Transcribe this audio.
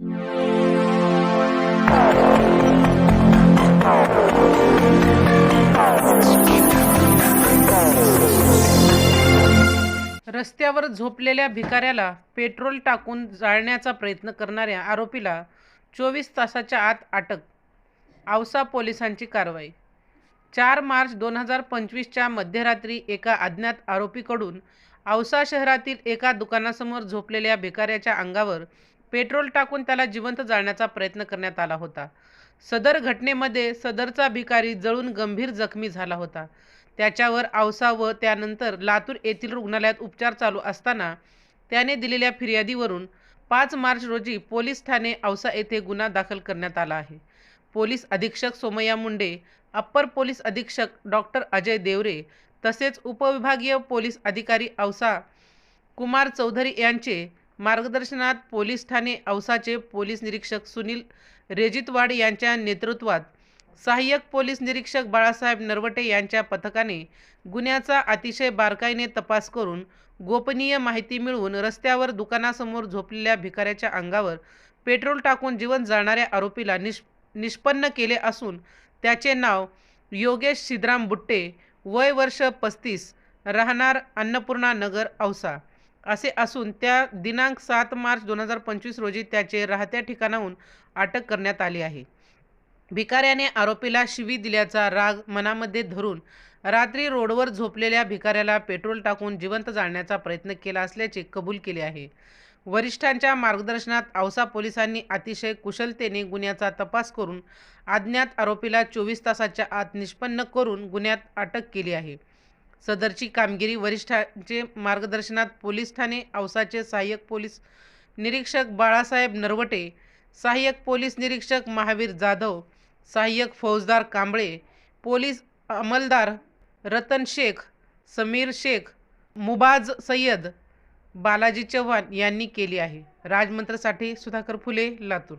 रस्त्यावर झोपलेल्या भिकाऱ्याला पेट्रोल टाकून जाळण्याचा प्रयत्न करणाऱ्या आरोपीला चोवीस तासाच्या आत अटक औसा पोलिसांची कारवाई. चार मार्च दोन हजार पंचवीसच्या मध्यरात्री एका अज्ञात आरोपीकडून औसा शहरातील एका दुकानासमोर झोपलेल्या भिकाऱ्याच्या अंगावर पेट्रोल टाकून त्याला जिवंत जाळण्याचा प्रयत्न करण्यात आला होता. सदर घटनेमध्ये सदरचा भिकारी जळून गंभीर जखमी झाला होता. त्याच्यावर औसा व त्यानंतर लातूर येथील रुग्णालयात उपचार चालू असताना त्याने दिलेल्या फिर्यादीवरून पाच मार्च रोजी पोलीस ठाणे औसा येथे गुन्हा दाखल करण्यात आला आहे. पोलीस अधीक्षक सोमय्या मुंडे अप्पर पोलीस अधीक्षक डॉक्टर अजय देवरे तसेच उपविभागीय पोलीस अधिकारी औसा कुमार चौधरी यांचे मार्गदर्शनात पोलीस ठाणे औसाचे पोलीस निरीक्षक सुनील रेजितवाड यांच्या नेतृत्वात सहाय्यक पोलीस निरीक्षक बाळासाहेब नरवटे यांच्या पथकाने गुन्ह्याचा अतिशय बारकाईने तपास करून गोपनीय माहिती मिळवून रस्त्यावर दुकानासमोर झोपलेल्या भिकाऱ्याच्या अंगावर पेट्रोल टाकून जीवन जाणाऱ्या आरोपीला निष् निष्पन्न केले असून त्याचे नाव योगेश सिद्राम बुट्टे वय वर्ष पस्तीस राहणार अन्नपूर्णा नगर औसा. असे असून त्या दिनांक सात मार्च दोन हजार पंचवीस रोजी त्याचे राहत्या ठिकाणाहून अटक करण्यात आली आहे. भिकाऱ्याने आरोपीला शिवी दिल्याचा राग मनामध्ये धरून रात्री रोडवर झोपलेल्या भिकाऱ्याला पेट्रोल टाकून जिवंत जाळण्याचा प्रयत्न केला असल्याचे कबूल केले आहे. वरिष्ठांच्या मार्गदर्शनात औसा पोलिसांनी अतिशय कुशलतेने गुन्ह्याचा तपास करून अज्ञात आरोपीला चोवीस तासाच्या आत निष्पन्न करून गुन्ह्यात अटक केली आहे. सदरची कामगिरी वरिष्ठांचे मार्गदर्शनात पोलीस ठाणे औसाचे सहाय्यक पोलीस निरीक्षक बाळासाहेब नरवटे सहाय्यक पोलीस निरीक्षक महावीर जाधव सहाय्यक फौजदार कांबळे पोलीस अंमलदार रतन शेख समीर शेख मुबाज सय्यद बालाजी चव्हाण यांनी केली आहे. राजमंत्रसाठी सुधाकर फुले लातूर.